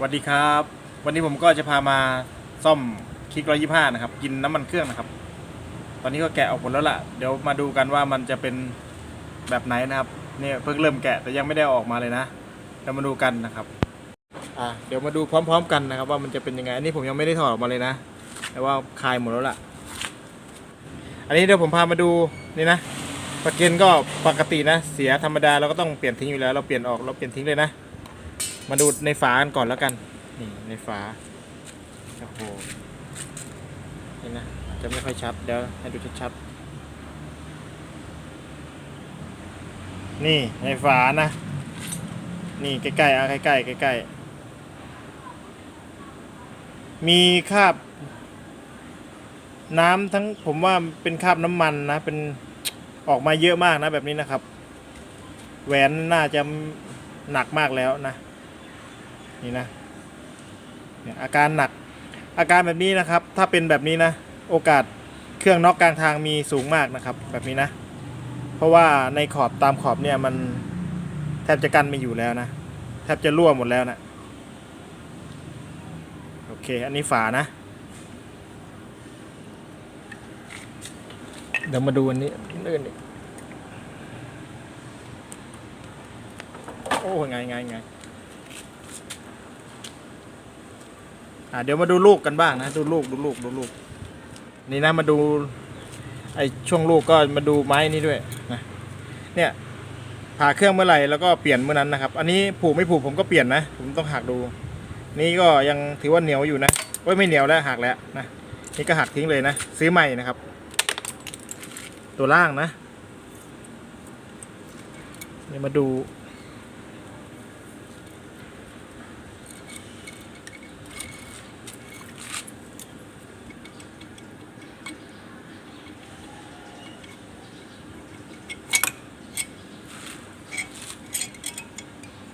สวัสดีครับ วันนี้ผมก็จะพามาซ่อมคลิกร้อยยี่ห้านะครับ กินน้ำมันเครื่องนะครับ ตอนนี้ก็แกะออกหมดแล้วล่ะ เดี๋ยวมาดูกันว่ามันจะเป็นแบบไหนนะครับเนี่ยเพิ่งเริ่มแกะแต่ยังไม่ได้ออกมาเลยนะเรามาดูกันนะครับอะเดี๋ยวมาดูพร้อม ๆ กันนะครับ ว่ามันจะเป็นยังไงอันนี้ผมยังไม่ได้ถอดออกมาเลยนะ แต่ว่าคลายหมดแล้วล่ะ อันนี้เดี๋ยวผมพามาดูนี่นะปลั๊กเกนก็ปกตินะ เสียธรรมดาเราก็ต้องเปลี่ยนทิ้งอยู่แล้ว เราเปลี่ยนออกเราเปลี่ยนทิ้งเลยนะ มาดูในฝากันก่อนแล้วกัน นี่ในฝา โอ้โห นี่นะจจะไม่ค่อยชัด เดี๋ยวให้ดูชัดๆ นี่ในฝานะ นี่ใกล้ๆอะใกล้ๆใกล้ๆ มีคราบน้ำทั้งผมว่าเป็นคราบน้ำมันนะ เป็นออกมาเยอะมากนะแบบนี้นะครับ แหวนน่าจะหนักมากแล้วนะ นี่นะเนี่ยอาการหนักอาการแบบนี้นะครับ ถ้าเป็นแบบนี้นะ โอกาสเครื่องน็อกกลางทางมีสูงมากนะครับ แบบนี้นะ เพราะว่าในขอบตามขอบเนี่ยมันแทบจะกันไม่อยู่แล้วนะแทบจะรั่วหมดแล้วนะโอเค อันนี้ฝานะ เดี๋ยวมาดูอันนี้นื่นอีกโอ้ไงไงไง อะเดี๋ยวมาดูลูกกันบ้างนะ ดูลูกดูลูกดูลูก นี่นะมาดู ไอช่วงลูกก็มาดูไม้นี่ด้วยนะเนี่ยผ่าเครื่องเมื่อไหร่แล้วก็เปลี่ยนเมื่อนั้นนะครับ อันนี้ผูกไม่ผูกผมก็เปลี่ยนนะ ผมต้องหักดู นี่ก็ยังถือว่าเหนียวอยู่นะโอ้ยไม่เหนียวแล้วหักแล้วนะนี่ก็หักทิ้งเลยนะซื้อใหม่นะครับ ตัวล่างนะเนี่มาดู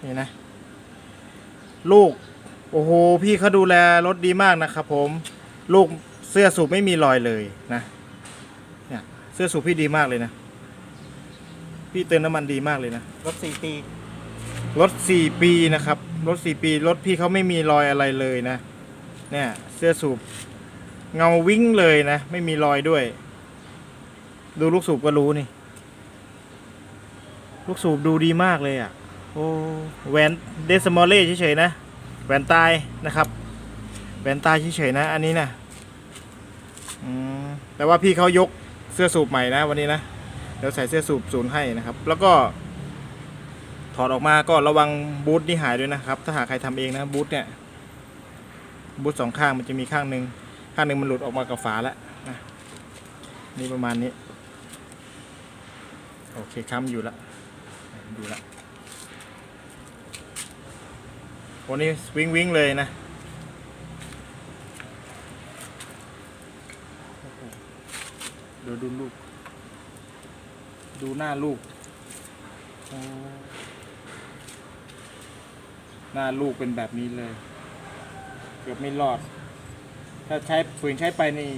นี่นะ ลูก โอ้โห พี่เขาดูแลรถดีมากนะครับผม ลูกเสื้อสูบไม่มีรอยเลยนะเนี่ยเสื้อสูบพี่ดีมากเลยนะ พี่เติมน้ำมันดีมากเลยนะ รถสี่ปี รถสี่ปีนะครับ รถสี่ปี รถพี่เขาไม่มีรอยอะไรเลยนะ เนี่ย เสื้อสูบเงาวิ่งเลยนะ ไม่มีรอยด้วย ดูลูกสูบก็รู้นี่ ลูกสูบดูดีมากเลยอะ โอ้แหวนเดซมอลเล่เฉยๆนะแหวนตายนะครับแหวนตายเฉยๆนะ อันนี้นะอืมแต่ว่าพี่เขายกเสื้อสูบใหม่นะวันนี้นะเดี๋ยวใส่เสื้อสูบศูนย์ให้นะครับ แล้วก็ ถอดออกมาก็ระวังบูทนี่หายด้วยนะครับ ถ้าหากใครทำเองนะบูทเนี่ยบูทสองข้างมันจะมีข้างหนึ่งข้างหนึ่งมันหลุดออกมากับฝาแล้วนะนี่ประมาณนี้ โอเคค้ำอยู่ล้วดูแล้ว วันนี้วิ่งวิ่งเลยนะ ดูดูลูก ดูหน้าลูก หน้าลูกเป็นแบบนี้เลย เกือบไม่รอด ถ้าใช้ฝืนใช้ไปนี่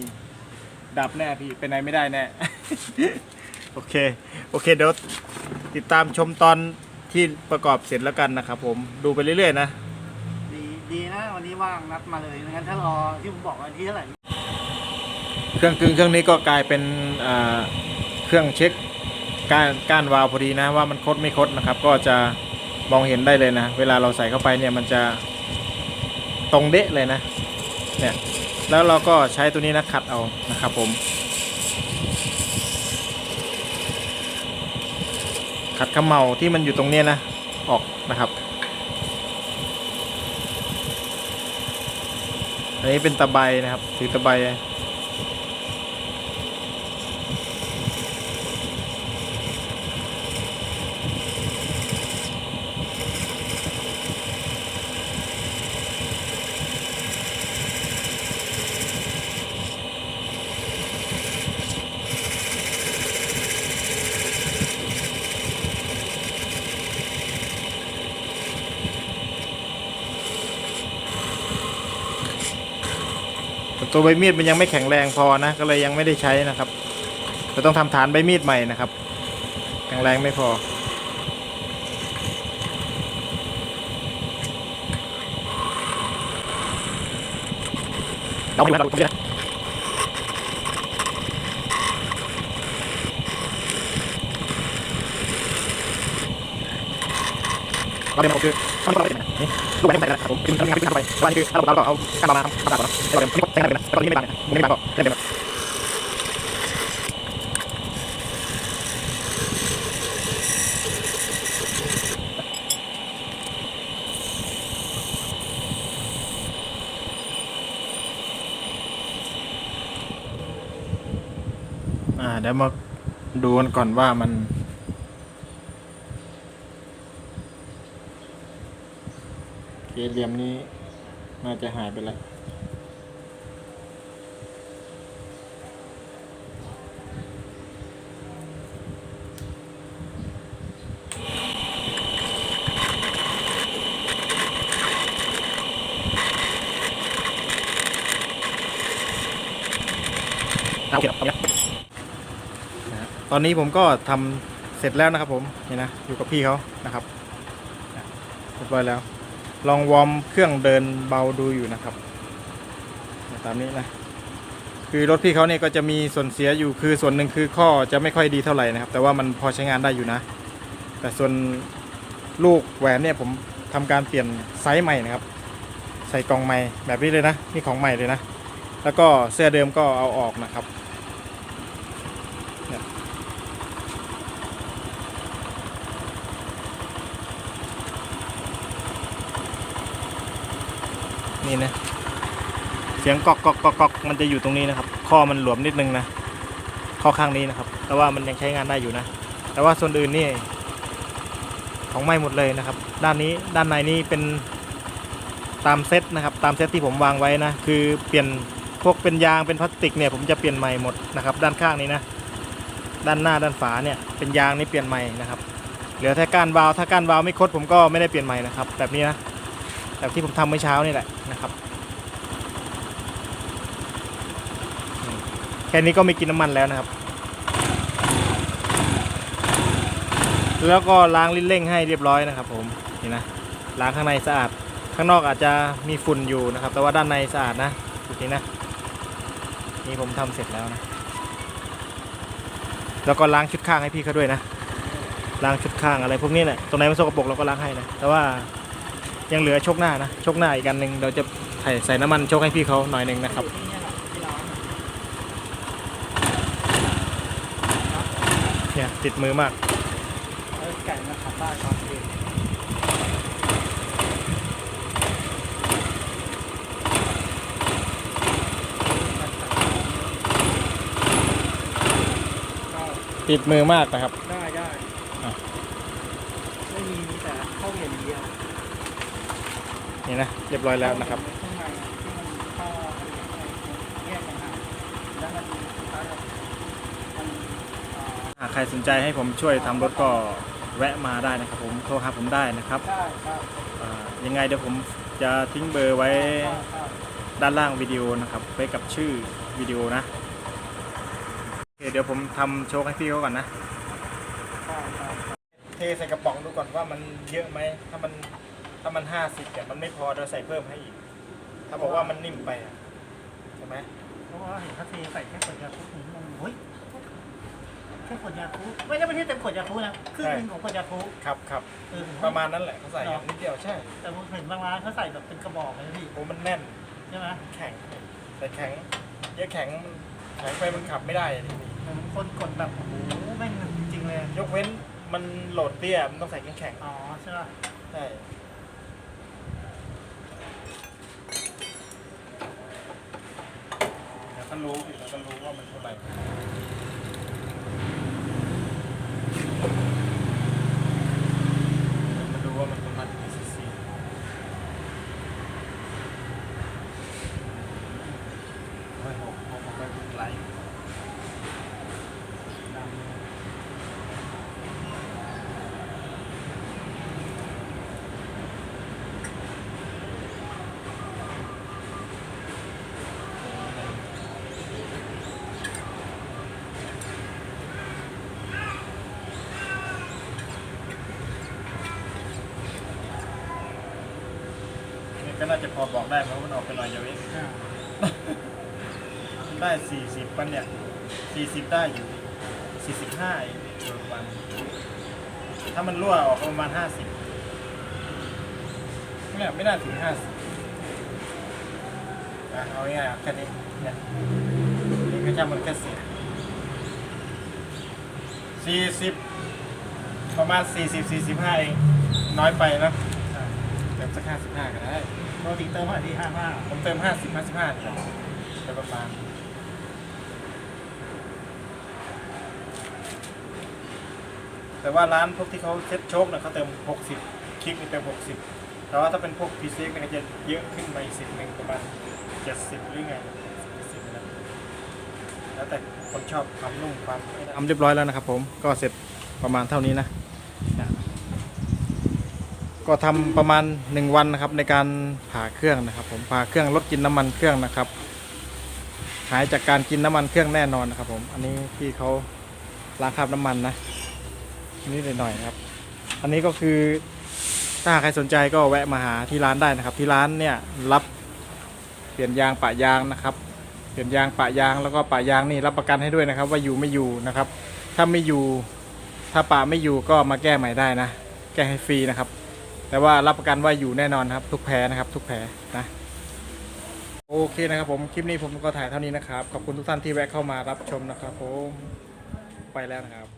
ดับแน่พี่ไปไหนไม่ได้แน่ โอเค โอเคเดี๋ยวติดตามชมตอนที่ประกอบเสร็จแล้วกันนะครับผมดูไปเรื่อยๆนะ นี้ว่างนัดมาเลยงั้นถ้ารอที่ผมบอกวันที่เท่าไหร่เครื่องกึ่งเครื่องนี้ก็กลายเป็นเครื่องเช็คก้านก้านวาล์วพอดีนะว่ามันคดไม่คดนะครับ ก็จะมองเห็นได้เลยนะ เวลาเราใส่เข้าไปเนี่ยมันจะตรงเดะเลยนะเนี่ยแล้วเราก็ใช้ตัวนี้นะขัดเอานะครับผม ขัดขมเหลาที่มันอยู่ตรงนี้นะออกนะครับ อันนี้เป็นตะไบนะครับถือตะไบ ตัวใบมีดมันยังไม่แข็งแรงพอนะ ก็เลยยังไม่ได้ใช้นะครับจะต้องทำฐานใบมีดใหม่นะครับ แข็งแรงไม่พอ เอาไปแล้ว เราเดินมาคือต้องต้องเป็นนี่ลูกไปไม่ใส่แล้วผมเป็นทำงานที่ทำไปว่านี่คือถ้าเราเราก็เอาการมาทำตามก่อนเราเดินที่ใช้งานเป็นตอนนี้ไม่บางมุมไม่บางก็เล่นเป็นอ่าเดี๋ยวมาดูกันก่อนว่ามัน เกเหลี่ยมนี้น่าจะหายไปแล้วโอเคครับนะตอนนี้ผมก็ทำเสร็จแล้วนะครับผม นี่นะ อยู่กับพี่เขานะครับอะเรียบร้อยแล้ว ลองวอร์มเครื่องเดินเบาดูอยู่นะครับ ตามนี้นะ คือรถพี่เขาเนี่ยก็จะมีส่วนเสียอยู่คือส่วนหนึ่งคือข้อจะไม่ค่อยดีเท่าไหร่นะครับ แต่ว่ามันพอใช้งานได้อยู่นะ แต่ส่วนลูกแหวนเนี่ยผมทำการเปลี่ยนไซส์ใหม่นะครับ ใส่กล่องใหม่แบบนี้เลยนะนี่ของใหม่เลยนะ แล้วก็เสื้อเดิมก็เอาออกนะครับเนี่ย นี่นะ เสียงกอกกอกกอกกอกมันจะอยู่ตรงนี้นะครับ ข้อมันหลวมนิดนึงนะ ข้อข้างนี้นะครับ แต่ว่ามันยังใช้งานได้อยู่นะ แต่ว่าส่วนอื่นนี่ของใหม่หมดเลยนะครับ ด้านนี้ด้านในนี่เป็นตามเซตนะครับ ตามเซตที่ผมวางไว้นะ คือเปลี่ยนพวกเป็นยางเป็นพลาสติกเนี่ยผมจะเปลี่ยนใหม่หมดนะครับ ด้านข้างนี้นะ ด้านหน้าด้านฝาเนี่ยเป็นยางนี่เปลี่ยนใหม่นะครับ เหลือแค่ก้านวาล์วถ้าก้านวาล์วไม่คดผมก็ไม่ได้เปลี่ยนใหม่นะครับ แบบนี้นะ แบบที่ผมทำเมื่อเช้านี่แหละนะครับ แค่นี้ก็ไม่กินน้ำมันแล้วนะครับ แล้วก็ล้างลิ้นเร่งให้เรียบร้อยนะครับผมนี่นะล้างข้างในสะอาด ข้างนอกอาจจะมีฝุ่นอยู่นะครับ แต่ว่าด้านในสะอาดนะดูนี่นะนี่ผมทำเสร็จแล้วนะแล้วก็ล้างชุดข้างให้พี่เขาด้วยนะล้างชุดข้างอะไรพวกนี้แหละตรงไหนมันสกปรกเราก็ล้างให้นะแต่ว่า ยังเหลือชกหน้านะชกหน้าอีกอันหนึ่งเราจะใส่ใส่น้ำมันชกให้พี่เขาหน่อยหนึ่งนะครับเนี่ยติดมือมากไก่มาขับบ้านตอนเย็นติดมือมากนะครับ ได้ได้ อะ ไม่มีมีแต่เข้าเย็นเดียว นี่นะเรียบร้อยแล้วนะครับข้างในที่มันเข้าแยกกันหาแล้วมันสุดท้ายแล้วมันอ่าหากใครสนใจให้ผมช่วยทำรถก็แวะมาได้นะครับ ผมโทรหาผมได้นะครับได้ครับอ่ายังไงเดี๋ยวผมจะทิ้งเบอร์ไว้ได้ครับด้านล่างวิดีโอนะครับไว้กับชื่อวิดีโอนะโอเคเดี๋ยวผมทำโชว์ให้พี่เขาก่อนนะได้ได้เทใส่กระป๋องดูก่อนว่ามันเยอะไหมถ้ามัน ถ้ามันห้าสิบเนี่ยมันไม่พอเราใส่เพิ่มให้อีก ถ้าบอกว่ามันนิ่มไปอะใช่ไหมเพราะว่าเห็นเขาเทใส่แค่ขวดยาคูผมงงเฮ้ยแค่ขวดยาคูไม่ได้ไม่ใช่เต็มขวดยาคูนะครึ่งหนึงของขวดยาคูครับครับเออประมาณนั้นแหละเขาใส่นิดเดียวใช่แต่ผมเห็นบางร้านเขาใส่แบบเป็นกระบอกเลยนะพี่โอ้มันแน่นใช่ไหมแข็งแต่แข็งเยอะแข็งแข็งไปมันขับไม่ได้อะทีนี้เหมือนคนกดแบบโอ้โหแม่งหนึบจริงๆเลยยกเว้นมันโหลดเตี้ยมันต้องใส่แข็งอ๋อใช่ป่ะๆใช่ แล้วก็รู้แล้วก็รู้ว่ามันเท่าไ นี่ก็น่าจะพอบอกได้เพราะมันออกไปหน่อยเดียวเองอ่าได้สี่สิบปันเนี่ยสี่สิบได้อยู่สี่สิบห้าโดยประมาณถ้ามันรั่วออกประมาณห้าสิบเนี่ยไม่น่าถึงห้าสิบเอาง่ายๆเอาแค่นี้เนี่ยนี่ก็จะมันแค่สิบสี่สิบประมาณสี่สิบสี่สิบห้าเองน้อยไปนะเติมสักห้าสิบห้าก็ได้ ปกติเติมเท่าไหร่ที่ห้าห้าผมเติมห้าสิบห้าสิบห้าครับโดยประมาณแต่ว่าร้านพวกที่เขาเซ็ตโชคเนี่ยเขาเติม60คลิกนี่เติม60แต่ว่าถ้าเป็นพวกพีซีเนี่ยก็จะเยอะขึ้นมาอีกสิบหนึ่งประมาณ70หรือไง70นะแล้วแต่คนชอบความนุ่มความทำเรียบร้อยแล้วนะครับผมก็เสร็จประมาณเท่านี้นะ ก็ทำประมาณ 1 วันนะครับในการผ่าเครื่องนะครับ ผมผ่าเครื่องลดกินน้ำมันเครื่องนะครับหายจากการกินน้ำมันเครื่องแน่นอนนะครับ ผมอันนี้ที่เขาล้างคราบน้ำมันนะนิดหน่อยๆครับ อันนี้ก็คือถ้าใครสนใจก็แวะมาหาที่ร้านได้นะครับ ที่ร้านเนี่ยรับเปลี่ยนยางปะยางนะครับ เปลี่ยนยางปะยางแล้วก็ปะยางนี่รับประกันให้ด้วยนะครับ ว่าอยู่ไม่อยู่นะครับ ถ้าไม่อยู่ถ้าปะไม่อยู่ก็มาแก้ใหม่ได้นะ แก้ให้ฟรีนะครับ แต่ว่ารับประกันว่าอยู่แน่นอนครับ ทุกแพ้นะครับ ทุกแพ้นะโอเคนะครับผมคลิปนี้ผมก็ถ่ายเท่านี้นะครับขอบคุณทุกท่านที่แวะเข้ามารับชมนะครับผมไปแล้วนะครับ